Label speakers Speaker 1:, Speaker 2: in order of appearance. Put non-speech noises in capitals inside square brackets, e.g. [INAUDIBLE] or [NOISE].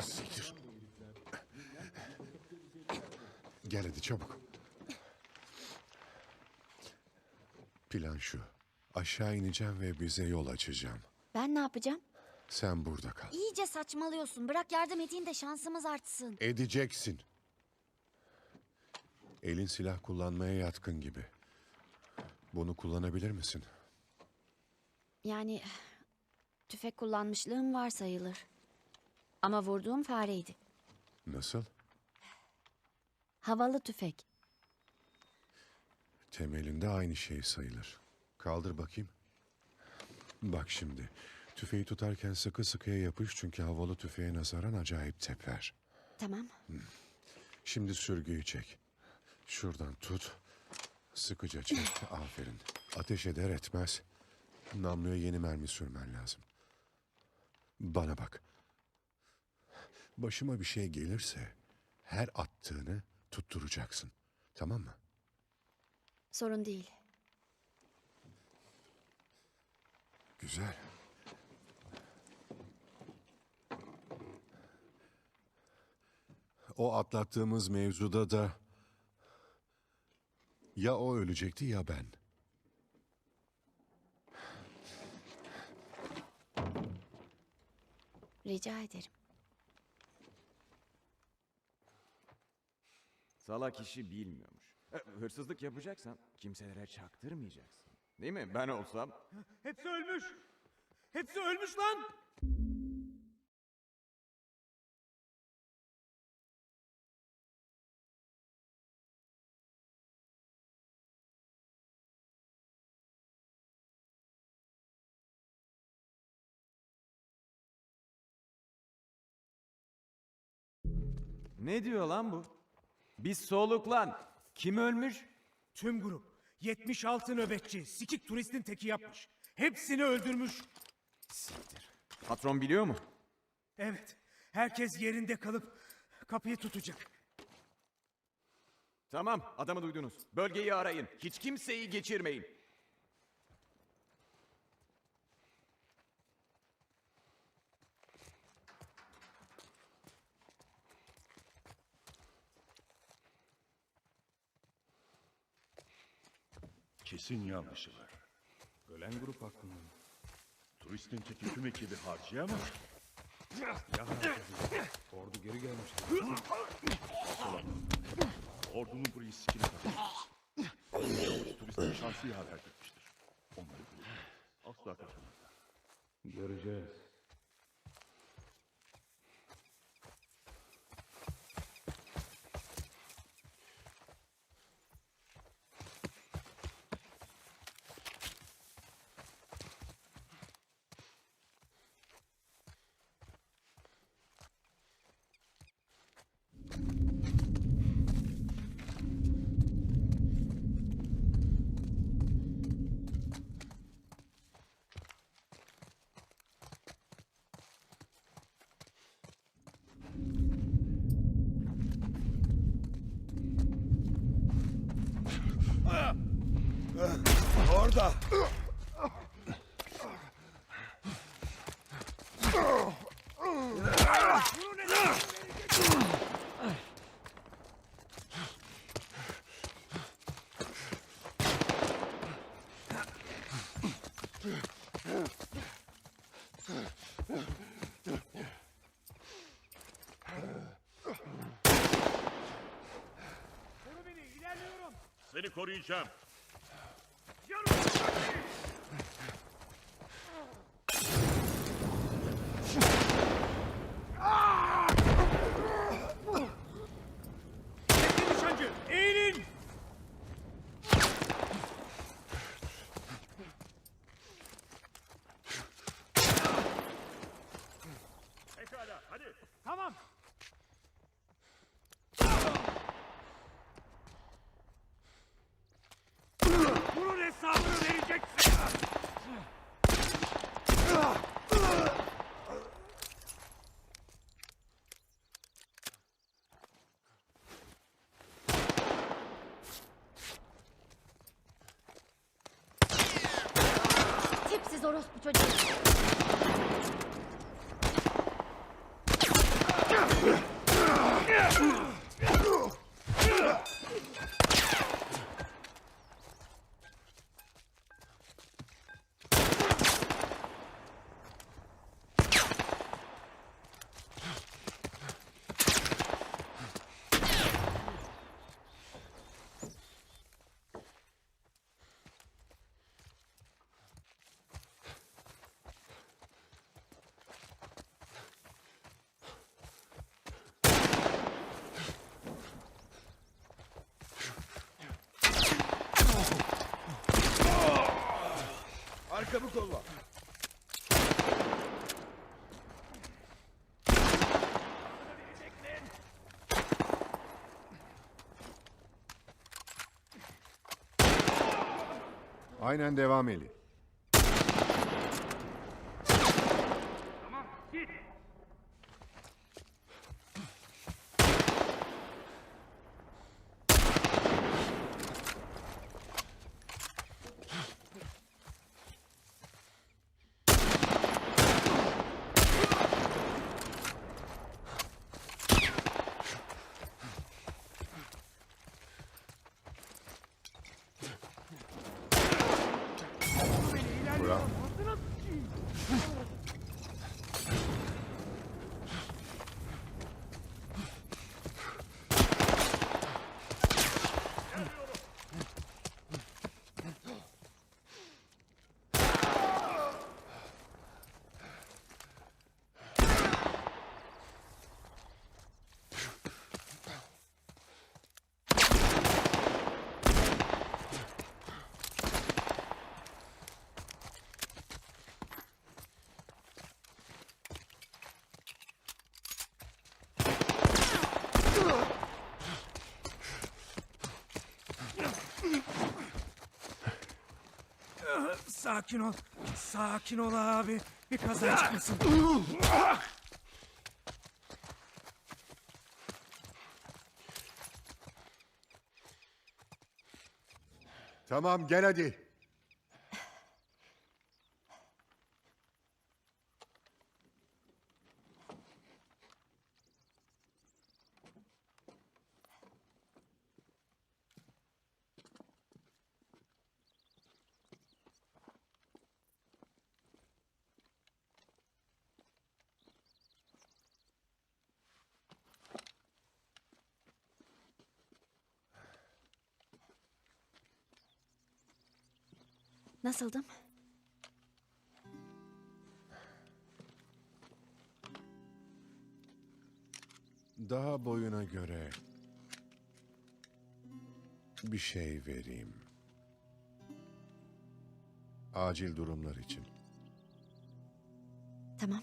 Speaker 1: Ah, siktir. Gel hadi çabuk. Plan şu. Aşağı ineceğim ve bize yol açacağım.
Speaker 2: Ben ne yapacağım?
Speaker 1: Sen burada kal.
Speaker 2: İyice saçmalıyorsun. Bırak yardım edeyim de şansımız artsın.
Speaker 1: Edeceksin. Elin silah kullanmaya yatkın gibi. Bunu kullanabilir misin?
Speaker 2: Yani tüfek kullanmışlığım var sayılır. Ama vurduğum fareydi.
Speaker 1: Nasıl?
Speaker 2: Havalı tüfek.
Speaker 1: Temelinde aynı şey sayılır. Kaldır bakayım. Bak şimdi. Tüfeği tutarken sıkı sıkıya yapış çünkü havalı tüfeğe nazaran acayip teper.
Speaker 2: Tamam.
Speaker 1: Şimdi sürgüyü çek. Şuradan tut. Sıkıca çek. [LAUGHS] Aferin. Ateş eder etmez. Namluya yeni mermi sürmen lazım. Bana bak. Başıma bir şey gelirse her attığını tutturacaksın. Tamam mı?
Speaker 2: Sorun değil.
Speaker 1: Güzel. O atlattığımız mevzuda da ya o ölecekti ya ben.
Speaker 2: Rica ederim.
Speaker 3: Salak işi bilmiyormuş. E, Hırsızlık yapacaksan kimselere çaktırmayacaksın. Değil mi? Ben olsam
Speaker 4: Hepsi ölmüş. Hepsi ölmüş lan.
Speaker 3: ne diyor lan bu? Biz soluklan. Kim ölmüş?
Speaker 4: Tüm grup 76 nöbetçi sikik turistin teki yapmış. Hepsini öldürmüş.
Speaker 3: Siktir. Patron biliyor mu?
Speaker 4: Evet. Herkes yerinde kalıp kapıyı tutacak.
Speaker 3: Tamam, adamı duydunuz. Bölgeyi arayın. Hiç kimseyi geçirmeyin.
Speaker 5: Kesin yanlışı var. Ölen grup hakkında? Turistin teki tüm ekibi harcayamaz. Ya Ordu geri gelmiştir. Ordunun burayı sikine takmış. Turistin şansı yaver etmiştir. Onları bulur. Asla kaçamazlar. Göreceğiz.
Speaker 4: İlerliyorum.
Speaker 5: Seni koruyacağım.
Speaker 2: Orospu çocuğu.
Speaker 6: Arkamı kolla.
Speaker 1: Aynen devam Eli.
Speaker 4: Sakin ol. Sakin ol abi. Bir kaza çıkmasın.
Speaker 1: Tamam gel hadi.
Speaker 2: Nasıldım?
Speaker 1: Daha boyuna göre bir şey vereyim. Acil durumlar için.
Speaker 2: Tamam.